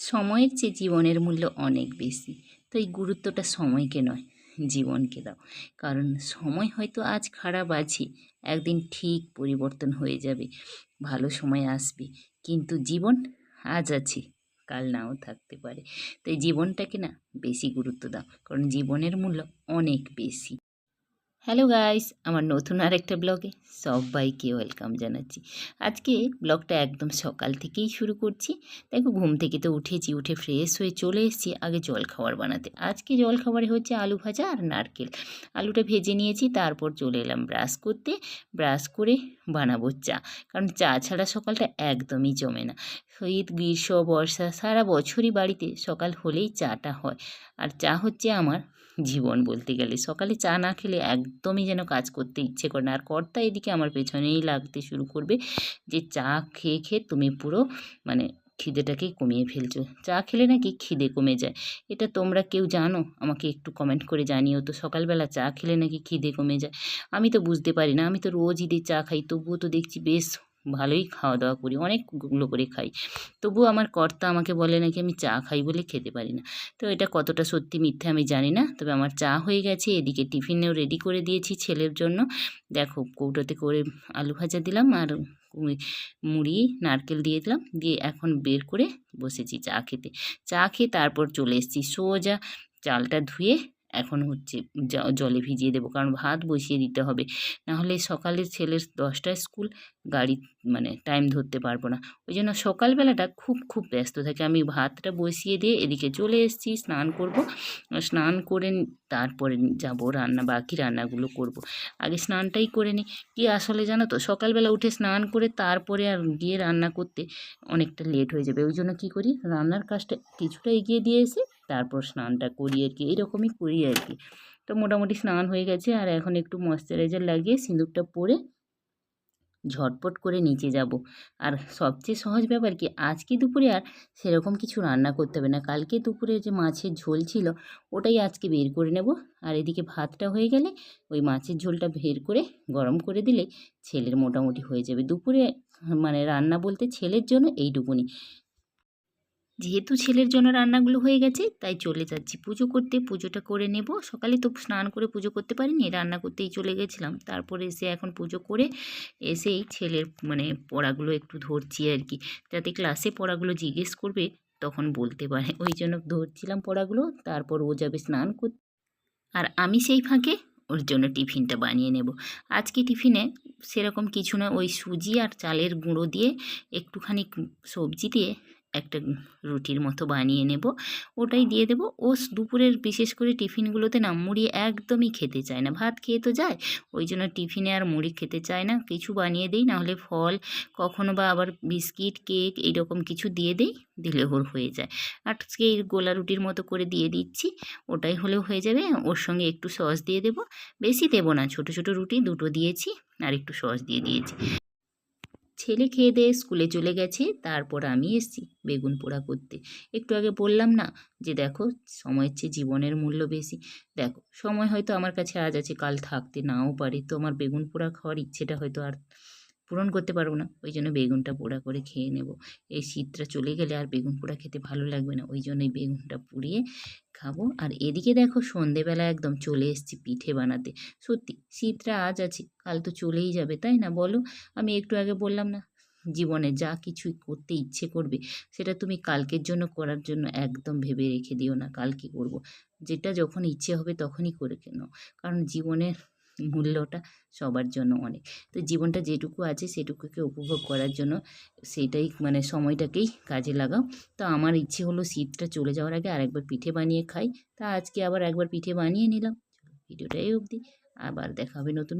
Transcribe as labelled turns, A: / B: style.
A: সময়ের চেয়ে জীবনের মূল্য অনেক বেশি। তো এই গুরুত্বটা সময়কে নয়, জীবনকে দাও। কারণ সময় হয়তো আজ খারাপ আছে, একদিন ঠিক পরিবর্তন হয়ে যাবে, ভালো সময় আসবে। কিন্তু জীবন আজ আছে, কাল নাও থাকতে পারে। তাই জীবনটাকে না বেশি গুরুত্ব দাও, কারণ জীবনের মূল্য অনেক বেশি। হ্যালো গাইস আমার নতুন আর একটা ব্লগে সবাইকে ওয়েলকাম জানাচ্ছি। আজকে ব্লগটা একদম সকাল থেকেই শুরু করছি। দেখো, ঘুম থেকে তো উঠেছি, উঠে ফ্রেশ হয়ে চলে এসেছি আগে জল খাবার বানাতে। আজকে জল খাবারে হচ্ছে আলু ভাজা আর নারকেল। আলুটা ভেজে নিয়েছি, তারপর চলে এলাম ব্রাশ করতে। ব্রাশ করে বানাবো চা। কারণ চা ছাড়া সকালটা একদমই জমে না। শীত, গ্রীষ্ম, বর্ষা সারা বছরই বাড়িতে সকাল হলেই চাটা হয়। আর চা হচ্ছে আমার জীবন বলতে গেলে। সকালে চা না খেলে একদমই যেন কাজ করতে ইচ্ছে করে না। আর কর্তা এদিকে আমার পেছনেই লাগতে শুরু করবে যে, চা খেয়ে খেয়ে তুমি পুরো মানে খিদেটাকেই কমিয়ে ফেলছো। চা খেলে নাকি খিদে কমে যায়? এটা তোমরা কেউ জানো? আমাকে একটু কমেন্ট করে জানিও তো। সকালবেলা চা খেলে নাকি খিদে কমে যায়? আমি তো বুঝতে পারি না। আমি তো রোজ ঈদের চা খাই। তবুও তো দেখছি বেশ ভালোই খাওয়া দাওয়া করি অনেকগুলো করে খাই। তবুও আমার কর্তা আমাকে বলে নাকি আমি চা খাই বলে খেতে পারি না। তো এটা কতটা সত্যি মিথ্যে আমি জানি না। তবে আমার চা হয়ে গেছে। এদিকে টিফিনেও রেডি করে দিয়েছি ছেলের জন্য। দেখো কৌটোতে করে আলু ভাজা দিলাম আর মুড়ি, নারকেল দিয়ে দিলাম, দিয়ে এখন বের করে বসেছি চা খেতে। চা খেয়ে তারপর চলে এসেছি। সোজা চালটা ধুয়ে এখন হচ্ছে জলে ভিজিয়ে দেবো। কারণ ভাত বসিয়ে দিতে হবে। নাহলে সকালে ছেলের দশটায় স্কুল, গাড়ি মানে টাইম ধরতে পারব না। ওই জন্য সকালবেলাটা খুব খুব ব্যস্ত থাকে। আমি ভাতটা বসিয়ে দিয়ে এদিকে চলে এসেছি, স্নান করব। স্নান করে তারপরে যাব, রান্না, বাকি রান্নাগুলো করব। আগে স্নানটাই করে নিই। কি আসলে জানো তো, সকালবেলা উঠে স্নান করে তারপরে আর গিয়ে রান্না করতে অনেকটা লেট হয়ে যাবে। ওই জন্য কী করি, রান্নার কাজটা কিছুটা এগিয়ে দিয়ে এসে তারপর স্নানটা করি আর কি, এইরকমই করি আর কি। তো মোটামুটি স্নান হয়ে গেছে আর এখন একটু ময়শ্চারাইজার লাগিয়ে সিঁদুরটা পরে ঝটপট করে নিচে যাব। আর সবচেয়ে সহজ ব্যাপার কি, আজকে দুপুরে আর সেরকম কিছু রান্না করতে হবে না। কালকে দুপুরে যে মাছের ঝোল ছিল, ওটাই আজকে বের করে নেব। আর এদিকে ভাতটা হয়ে গেলে ওই মাছের ঝোলটা বের করে গরম করে দিলে ছেলের মোটামুটি হয়ে যাবে। দুপুরে মানে রান্না বলতে ছেলের জন্য এইটুকুনি। যেহেতু ছেলের জন্য রান্নাগুলো হয়ে গেছে, তাই চলে যাচ্ছি। পুজো করতে, পুজোটা করে নেব। সকালে তো স্নান করে পুজো করতে পারিনি, রান্না করতেই চলে গেছিলাম। তারপরে এসে এখন পুজো করে এসেই ছেলের মানে পড়াগুলো একটু ধরছি আর কি। যাতে ক্লাসে পড়াগুলো জিজ্ঞেস করবে, তখন বলতে পারে। ওই জন্য ধরছিলাম পড়াগুলো, তারপর ও যাবে স্নান করতে আর আমি সেই ফাঁকে ওর জন্য টিফিনটা বানিয়ে নেব। আজকে টিফিনে সেরকম কিছু না, ওই সুজি আর চালের গুঁড়ো দিয়ে একটুখানি সবজি দিয়ে একটা রুটির মতো বানিয়ে নেব। ওটাই দিয়ে দেবো। ও দুপুরের বিশেষ করে টিফিনগুলোতে না মুড়ি একদমই খেতে চায় না। ভাত খেয়ে তো যায়, ওই জন্য টিফিনে আর মুড়ি খেতে চায় না। কিছু বানিয়ে দিই, নাহলে ফল, কখনো বা আবার বিস্কিট, কেক এইরকম কিছু দিয়ে দিই, দিলে ওর হয়ে যায়। আজকে এই গোলা রুটির মতো করে দিয়ে দিচ্ছি। ওটাই হলেও হয়ে যাবে। ওর সঙ্গে একটু সস দিয়ে দেবো। বেশি দেবো না, ছোট ছোট রুটি দুটো দিয়েছি, আর একটু সস দিয়ে দিয়েছি। ছেলে খেয়ে দিয়ে স্কুলে চলে গেছে, তারপর আমি এসছি বেগুন পোড়া করতে। একটু আগে বললাম না যে দেখো, সময়ের চেয়ে জীবনের মূল্য বেশি। দেখো, সময় হয়তো আমার কাছে আজ আছে, কাল থাকতে নাও পারে। তো আমার বেগুন পোড়া খাওয়ার ইচ্ছেটা হয়তো আর পূরণ করতে পারব না। ওই জন্য বেগুনটা পোড়া করে খেয়ে নেব। এই শীতটা চলে গেলে আর বেগুন পোড়া খেতে ভালো লাগবে না। ওই জন্য এই বেগুনটা পুড়িয়ে খাব। আর এদিকে দেখো সন্ধেবেলা একদম চলে এসেছি পিঠে বানাতে। সত্যি, শীতটা আজ আছে, কাল তো চলেই যাবে, তাই না বলো? আমি একটু আগে বললাম না, জীবনে যা কিছুই করতে ইচ্ছে করবে, সেটা তুমি কালকের জন্য করার জন্য একদম ভেবে রেখে দিও না কালকে করব। যেটা যখন ইচ্ছে হবে তখনই করে কেন। কারণ জীবনের মূল্যটা সবার জন্য অনেক। তো জীবনটা যেটুকু আছে সেটুকুকে উপভোগ করার জন্য সেটাই মানে সময়টাকেই কাজে লাগাও। তো আমার ইচ্ছে হলো শীতটা চলে যাওয়ার আগে আরেকবার পিঠে বানিয়ে খাই। তা আজকে আবার একবার পিঠে বানিয়ে নিলাম। ভিডিওটাই অবধি। আবার দেখা হবে নতুন